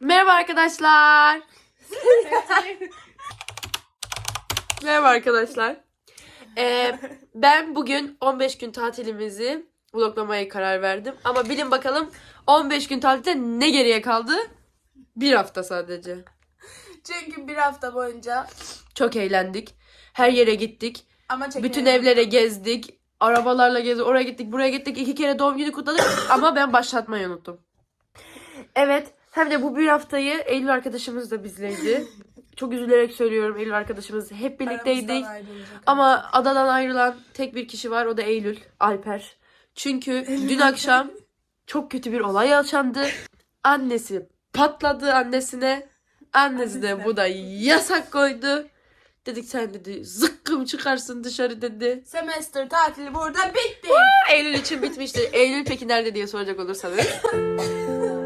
Merhaba arkadaşlar. Merhaba arkadaşlar. Ee, ben bugün 15 gün tatilimizi vloglamaya karar verdim. Ama bilin bakalım 15 gün tatilde ne geriye kaldı? Bir hafta sadece. Çünkü bir hafta boyunca Çok eğlendik. Her yere gittik. ama çekemedim. Bütün evlere gezdik. Arabalarla gezdik. Oraya gittik, buraya gittik. İki kere doğum günü kutladık. ama ben başlatmayı unuttum. Evet. Hem de bu bir haftayı Eylül arkadaşımız da bizleydi. Çok üzülerek söylüyorum Eylül arkadaşımız. Hep birlikteydik. Ama adadan ayrılan tek bir kişi var. O da Eylül. Alper. Çünkü dün akşam çok kötü bir olay yaşandı. Annesi patladı annesine. Annesi de bu da yasak koydu. Dedik sen dedi zıkkım çıkarsın dışarı dedi. Semester tatili burada bitti. Eylül için bitmişti. Eylül peki nerede diye soracak olursanız.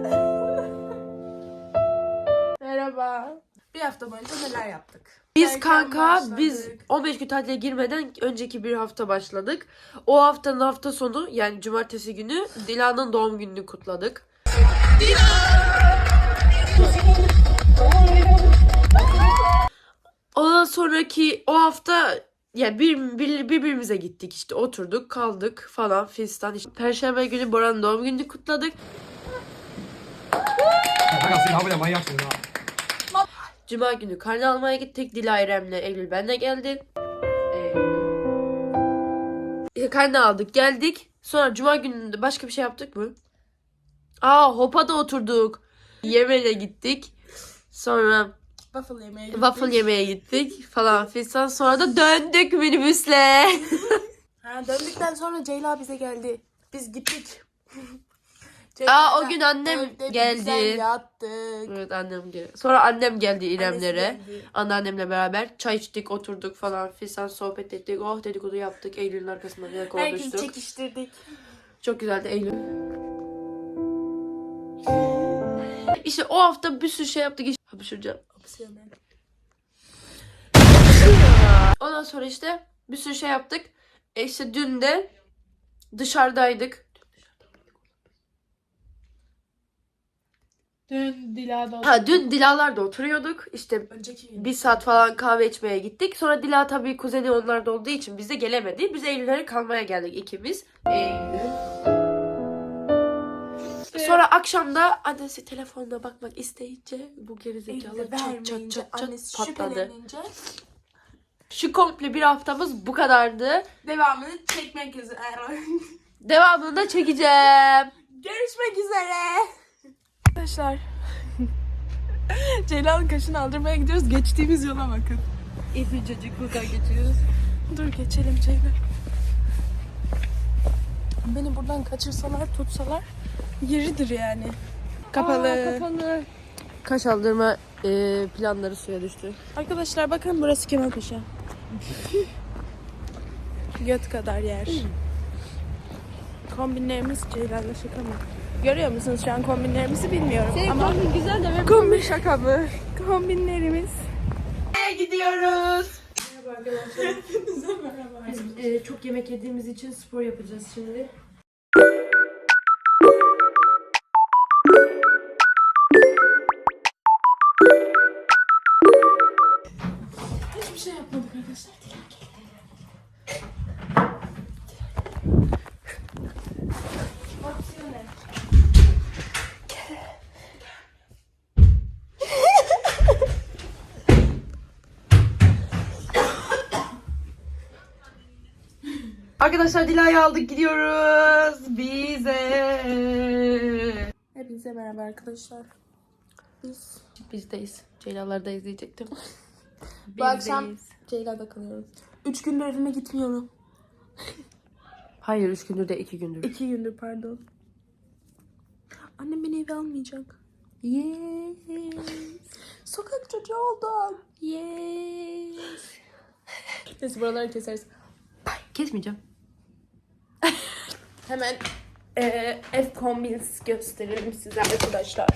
hafta boyunca neler yaptık? Biz Erken kanka başladık. biz 15 gün tatile girmeden önceki bir hafta başladık. O haftanın hafta sonu yani cumartesi günü Dila'nın doğum gününü kutladık. Ondan sonraki o hafta yani bir, bir, birbirimize gittik işte oturduk kaldık falan fistan. İşte Perşembe günü Bora'nın doğum gününü kutladık. Kanka siz havayla manyaksınız ha. Cuma günü karne almaya gittik. Dila İrem'le Eylül benle geldi. Ee, karne aldık geldik. Sonra cuma gününde başka bir şey yaptık mı? Aa Hopa'da oturduk. Yemeğe gittik. Sonra Waffle yemeğe gittik. waffle yemeye gittik falan fistan. Sonra da döndük minibüsle. Ha, döndükten sonra Ceyla bize geldi. Biz gittik. Aa o gün annem evde bir geldi. Yattık. Evet annem geldi. Sonra annem geldi İremlere. Annesi geldi. Anneannemle beraber çay içtik, oturduk falan fistan sohbet ettik. Oh dedikodu yaptık. Eylül'ün arkasından yine Herkesi konuştuk. çekiştirdik. Çok güzeldi Eylül. İşte o hafta bir sürü şey yaptık. İşte hapşıracağım. Ondan sonra işte bir sürü şey yaptık. E işte dün de dışarıdaydık. Dün Dila'da Ha dün Dilalar'da oturuyorduk. İşte Önceki bir saat falan kahve içmeye gittik. Sonra Dila tabii kuzeni onlarda olduğu için bize gelemedi. Biz Eylül'lere kalmaya geldik ikimiz. Eylül. Sonra akşam da annesi telefonuna bakmak isteyince bu gerizekalı Eylül'e çat çat vermeyince çat çat annesi patladı. şüphelenince Şu komple bir haftamız bu kadardı. devamını çekmek üzere. Devamını da çekeceğim. Görüşmek üzere. Arkadaşlar. Ceyla'nın kaşını aldırmaya gidiyoruz. Geçtiğimiz yola bakın. İpicacık buradan geçiyoruz. Dur geçelim Ceyla. Beni buradan kaçırsalar, tutsalar yeridir yani. Kapalı. kapalı. Kaş aldırma e, planları suya düştü. Arkadaşlar bakın burası Kemalpaşa. Göt kadar yer. Kombinlerimiz Ceyla'yla şaka mı? Görüyor musunuz şu an kombinlerimizi bilmiyorum ama güzel de benim kombin şaka mı? Kombinlerimiz. gidiyoruz. Merhaba arkadaşlar. merhaba. Biz e, çok yemek yediğimiz için spor yapacağız şimdi. Hiçbir şey yapmadık arkadaşlar. Arkadaşlar Dila'yı aldık gidiyoruz bize. Hepinize merhaba arkadaşlar. Biz Bizdeyiz. Ceylalarda izleyecektim. bu akşam Ceyla'da kalıyoruz. Üç gündür evime gitmiyorum. Hayır üç gündür de iki gündür. İki gündür pardon. Annem beni eve almayacak. Yes. Sokak çocuğu oldum. Yes. Neyse buraları keseriz. Kesmeyeceğim. Hemen eee ev kombins gösterelim size arkadaşlar.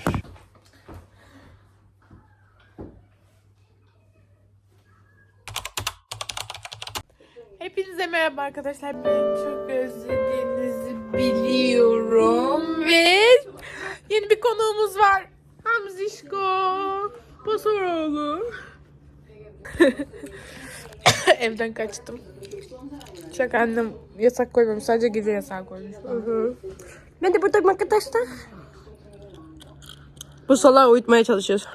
Hepinize merhaba arkadaşlar. Beni çok özlediğinizi biliyorum ve yeni bir konuğumuz var. Hamzi Şişko. Basoroğlu. Evden kaçtım. Şaka annem yasak koymamış. Sadece gece yasak koymuş. Ben de buradayım arkadaşlar. Bu salağı uyutmaya çalışıyoruz.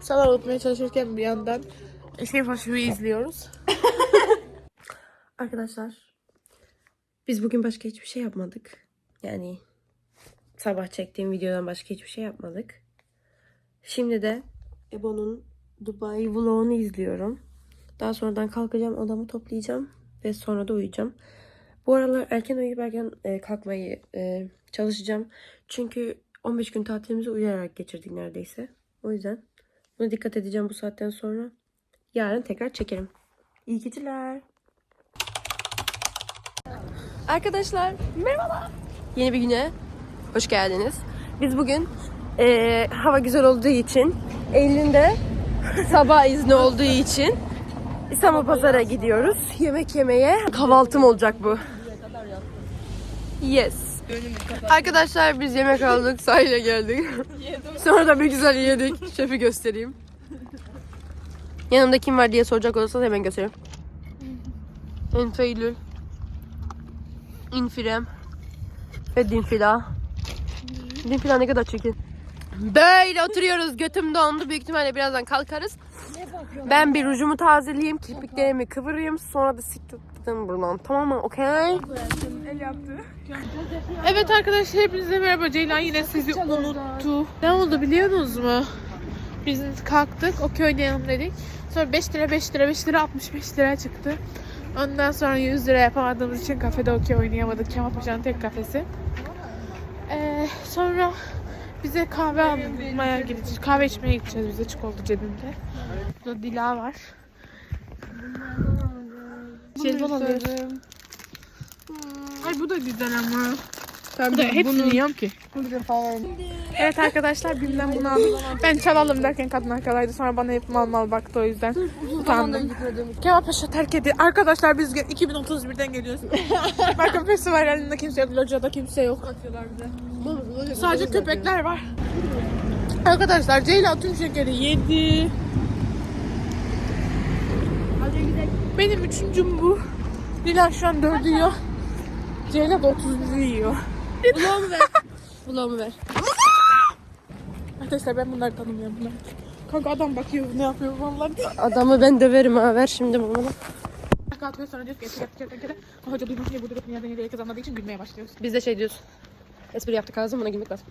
Sabah unutmaya çalışırken bir yandan şey faşımı izliyoruz. Arkadaşlar biz bugün başka hiçbir şey yapmadık. Yani sabah çektiğim videodan başka hiçbir şey yapmadık. Şimdi de Ebo'nun Dubai vlogunu izliyorum. Daha sonradan kalkacağım, odamı toplayacağım ve sonra da uyuyacağım. Bu aralar erken uyuyup erken e, kalkmayı e, çalışacağım. Çünkü 15 gün tatilimizi uyuyarak geçirdik neredeyse. O yüzden buna dikkat edeceğim bu saatten sonra. Yarın tekrar çekerim. İyi geceler. Arkadaşlar merhabalar. Yeni bir güne hoş geldiniz. Biz bugün eee, hava güzel olduğu için Eylül'de sabah izni olduğu için İstanbul Pazar'a gidiyoruz. Yemek yemeye. Kahvaltım olacak bu. Yes. Arkadaşlar biz yemek aldık, sahile geldik. Sonra da bir güzel yedik. Şefi göstereyim. Yanımda kim var diye soracak olursanız hemen göstereyim. Enfeylül. İnfirem. Ve dinfila. Dinfila ne kadar çirkin. Böyle oturuyoruz. Götüm dondu. Büyük ihtimalle birazdan kalkarız. Ben bir rujumu tazeleyeyim. Kirpiklerimi kıvırayım. Sonra da siktirdim buradan. Tamam mı? Okey? Evet arkadaşlar hepinize merhaba. Ceylan yine sizi unuttu. Ne oldu biliyor musunuz mu? Biz kalktık okey oynayalım dedik. Sonra 5 lira 5 lira 5 lira 65 lira çıktı. Ondan sonra 100 lira yapamadığımız için kafede okey oynayamadık. Kemal Paşa'nın tek kafesi. Ee, sonra bize kahve almaya gideceğiz. Kahve içmeye gideceğiz bize çikolata cebimde. Burada Dila var. Jelibon alıyorum. Ay bu da güzel ama. Bu da hepsini yiyorum ki. Evet arkadaşlar birinden bunu aldım. Ben çalalım derken kadın arkalaydı. Sonra bana hep mal mal baktı o yüzden. Utandım. Kemal Paşa terk edildi. Arkadaşlar biz ge- 2031'den geliyoruz. Bakın festivallerinde kimse yok. Locada kimse yok. Sadece köpekler var. Arkadaşlar Ceyla tüm şekeri yedi. Benim üçüncüm bu. Dilan şu an dördü yiyor. Ceyla da 31'ü yiyor. Vlogumu ver. Vlogumu ver. Arkadaşlar ben bunları tanımıyorum. Bunlar. Kanka adam bakıyor ne yapıyor vallahi. Adamı ben döverim ha. Ver şimdi bunu. Kanka atıyor sonra diyor ki espri yaptık yaptık. Hoca duymuş diye burada dökmeye diye herkes anladığı için gülmeye başlıyoruz. Biz de şey diyoruz. Espri yaptık ağzım buna gülmek lazım.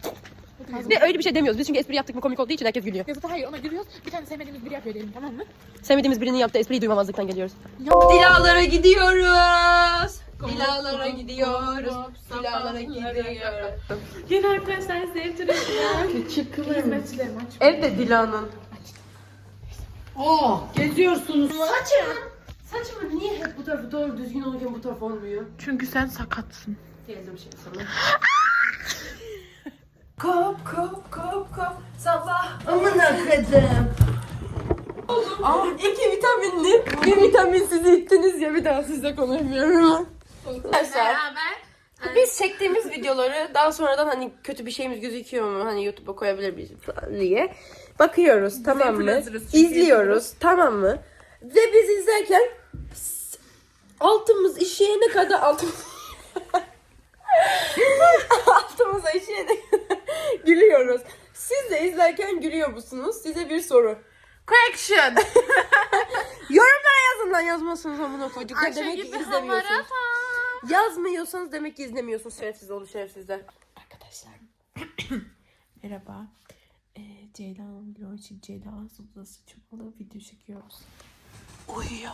Ve öyle bir şey demiyoruz. Biz çünkü espri yaptık mı komik olduğu için herkes gülüyor. Ya zaten hayır ona gülüyoruz. Bir tane sevmediğimiz biri yapıyor diyelim tamam mı? Sevmediğimiz birinin yaptığı espriyi duymamazlıktan geliyoruz. Ya. Dilalara gidiyoruz. Dilalara gidiyoruz. Dilalara gidiyoruz. Yine arkadaşlar size Çıkılır. Hizmetçilerim aç. Evde Dilan'ın. Saçım. Saçımı niye hep bu tarafı doğru düzgün olurken bu taraf olmuyor? Çünkü sen sakatsın. Geldim şimdi sana. Kop kop kop kop sabah amına kadın. Aa, iki vitaminli, bir vitaminsiz ittiniz ya bir daha sizle konuşmuyorum. Arkadaşlar biz çektiğimiz videoları daha sonradan hani kötü bir şeyimiz gözüküyor mu hani YouTube'a koyabilir miyiz falan diye bakıyoruz tamam mı? influencer'ız çünkü İzliyoruz tamam mı? Ve biz izlerken s- altımız işeyene kadar altımız altımıza işeyene kadar gülüyoruz. Siz de izlerken gülüyor musunuz? Size bir soru. Correction. Yorumlara yazın lan yazmazsınız amına koyduk. Demek ki izlemiyorsunuz. Yazmıyorsanız demek ki izlemiyorsunuz şerefsiz oldu şerefsizler. Arkadaşlar. Merhaba. Ee, Ceylan Vlog için Ceylan Zıplası Çumalı video çekiyoruz. Uyuyor.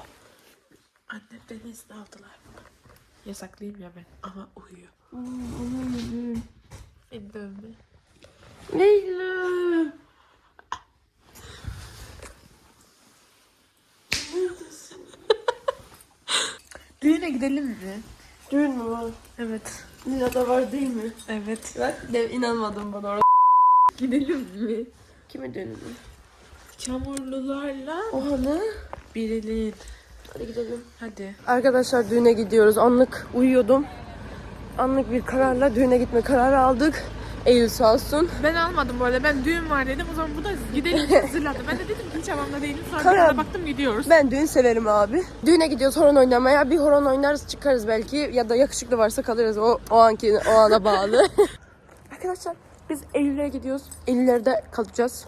Annem beni izin aldılar. Yasaklıyım ya ben ama uyuyor. Beni dövme. Leyla. Düğüne gidelim mi? Düğün mü var? Evet. Lina'da var değil mi? Evet. Ben de inanmadım bana orada. Gidelim mi? Kimi düğünü? Çamurlularla Oha ne? birinin. Hadi gidelim. Hadi. Arkadaşlar düğüne gidiyoruz. Anlık uyuyordum. Anlık bir kararla düğüne gitme kararı aldık. Eylül sağ olsun. Ben almadım bu arada. Ben düğün var dedim. O zaman bu da gidelim hazırladı. Ben de dedim ki hiç havamda değilim. Sonra Tamam. bir anda baktım gidiyoruz. Ben düğün severim abi. Düğüne gidiyoruz horon oynamaya. Bir horon oynarız çıkarız belki. Ya da yakışıklı varsa kalırız. O, o anki o ana bağlı. Arkadaşlar biz Eylül'e gidiyoruz. Eylül'lerde kalacağız.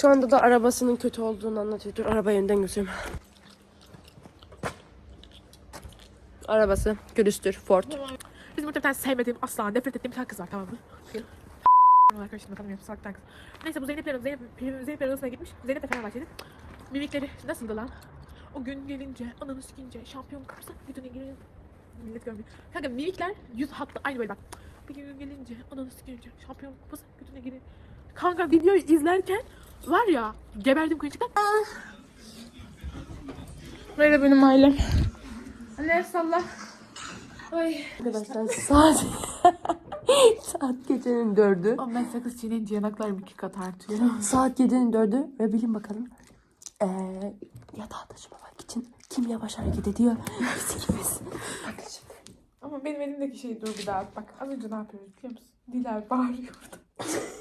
Şu anda da arabasının kötü olduğunu anlatıyor. Dur arabayı önden göstereyim. Arabası külüstür Ford. Bizim burada bir tane sevmediğim, asla nefret ettiğim bir tane kız var tamam mı? Arkadaşım bakalım yapısı salaktan kız. Neyse bu Zeynep'lerin Zeynep, Zeynep odasına gitmiş. Zeynep de Fenerbahçe'de. Mimikleri nasıldı lan? O gün gelince, ananı sikince, şampiyon kapsa, bütün İngiliz millet görmüyor. Kanka mimikler yüz hattı aynı böyle bak. Bir gün gelince, ananı sikince, şampiyon kapsa, bütün İngiliz. Kanka videoyu izlerken var ya geberdim kıyıcıktan. Böyle benim ailem. Anne salla. Ay. Arkadaşlar saat saat gecenin dördü. Ama ben sakız çiğneyince yanaklarım iki kat artıyor. Saat gecenin dördü ve bilin bakalım. Ee, yatağa taşımamak için kim yavaş hareket ediyor? Biz ikimiz. Şimdi. Ama benim elimdeki şey dur bir daha. Bak az önce ne yapıyoruz biliyor musun? Dilay bağırıyordu.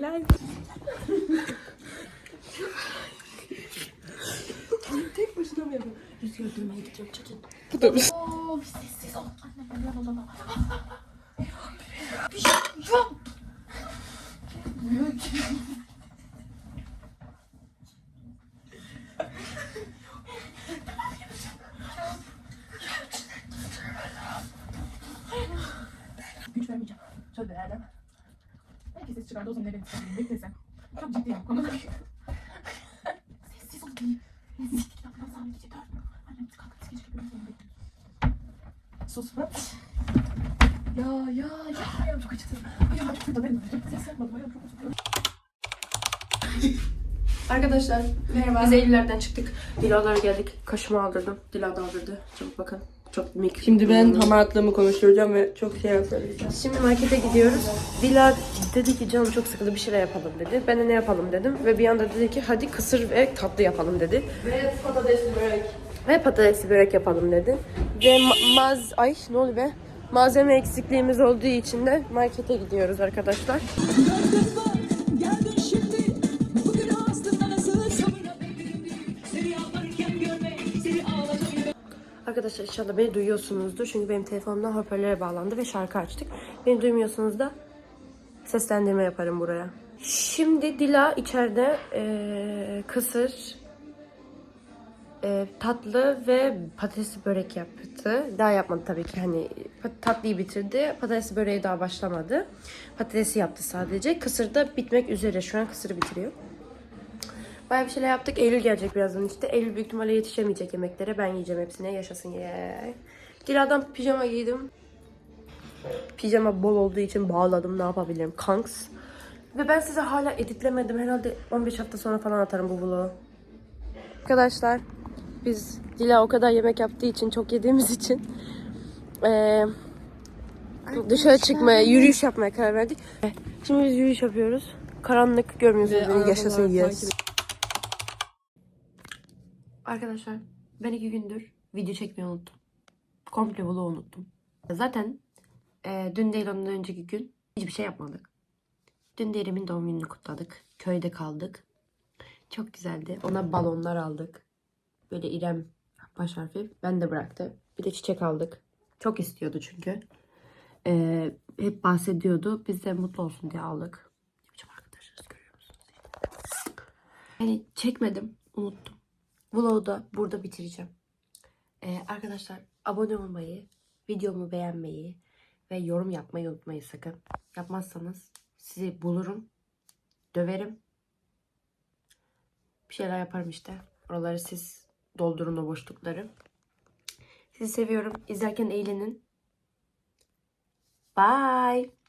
Dilay. Tek başına mı yapıyorum? Rüzgar durmaya gidiyorum çekin. Bu da bir Oo, sessiz ol. Annem lan lan lan. güç vermeyeceğim. Söz ver Erdem. Belki ses çıkardı o zaman ne benim söyleyeyim. Bekle sen. Çok ciddiyim konuda. Sessiz ol. Sessiz kitaptan sağ gece dört. Annem kalk biz gece gibi uyuyalım. Sus. Ya ya ya. Ayağım çok acıdı. Ayağım çok acıdı. Ses yapmadım. Ayağım çok acıdı. Arkadaşlar merhaba. Biz Eylül'lerden çıktık. Dilalara geldik. Kaşımı aldırdım. Dila da aldırdı. Çabuk bakın. Çok mik. Şimdi ben hamaratlığımı konuşturacağım ve çok şey söyleyeceğim. Şimdi markete gidiyoruz. Dila dedi ki canım çok sıkıldı bir şeyler yapalım dedi. Ben de ne yapalım dedim. Ve bir anda dedi ki hadi kısır ve tatlı yapalım dedi. Ve patatesli börek. Ve patatesli börek yapalım dedi. Ve ma- maz... Ay ne oluyor be? Malzeme eksikliğimiz olduğu için de markete gidiyoruz arkadaşlar. Arkadaşlar inşallah beni duyuyorsunuzdur. Çünkü benim telefonumdan hoparlöre bağlandı ve şarkı açtık. Beni duymuyorsanız da seslendirme yaparım buraya. Şimdi Dila içeride eee, kısır, eee, tatlı ve patatesli börek yaptı. Daha yapmadı tabii ki hani tatlıyı bitirdi. Patatesli böreği daha başlamadı. Patatesi yaptı sadece. Kısır da bitmek üzere. Şu an kısırı bitiriyor. Bayağı bir şeyler yaptık. Eylül gelecek birazdan işte. Eylül büyük ihtimalle yetişemeyecek yemeklere. Ben yiyeceğim hepsine. Yaşasın ye. Dila'dan pijama giydim. Pijama bol olduğu için bağladım. Ne yapabilirim? Kanks. Ve ben size hala editlemedim. Herhalde 15 hafta sonra falan atarım bu vlogu. Arkadaşlar biz Dila o kadar yemek yaptığı için, çok yediğimiz için eee, dışarı çıkmaya, yürüyüş yapmaya karar verdik. Şimdi biz yürüyüş yapıyoruz. Karanlık görmüyorsunuz beni yaşasın yes. Arkadaşlar ben iki gündür video çekmeyi unuttum. Komple vlogu unuttum. Zaten e, dün değil ondan önceki gün hiçbir şey yapmadık. Dün de İrem'in doğum gününü kutladık. Köyde kaldık. Çok güzeldi. Ona balonlar aldık. Böyle İrem baş harfi. Ben de bıraktı. Bir de çiçek aldık. Çok istiyordu çünkü. E, hep bahsediyordu. Biz de mutlu olsun diye aldık. Yani çekmedim. Unuttum. Vlogu da burada bitireceğim. Ee, arkadaşlar abone olmayı, videomu beğenmeyi ve yorum yapmayı unutmayın sakın. Yapmazsanız sizi bulurum, döverim. Bir şeyler yaparım işte. Oraları siz doldurun o boşlukları. Sizi seviyorum. İzlerken eğlenin. Bye.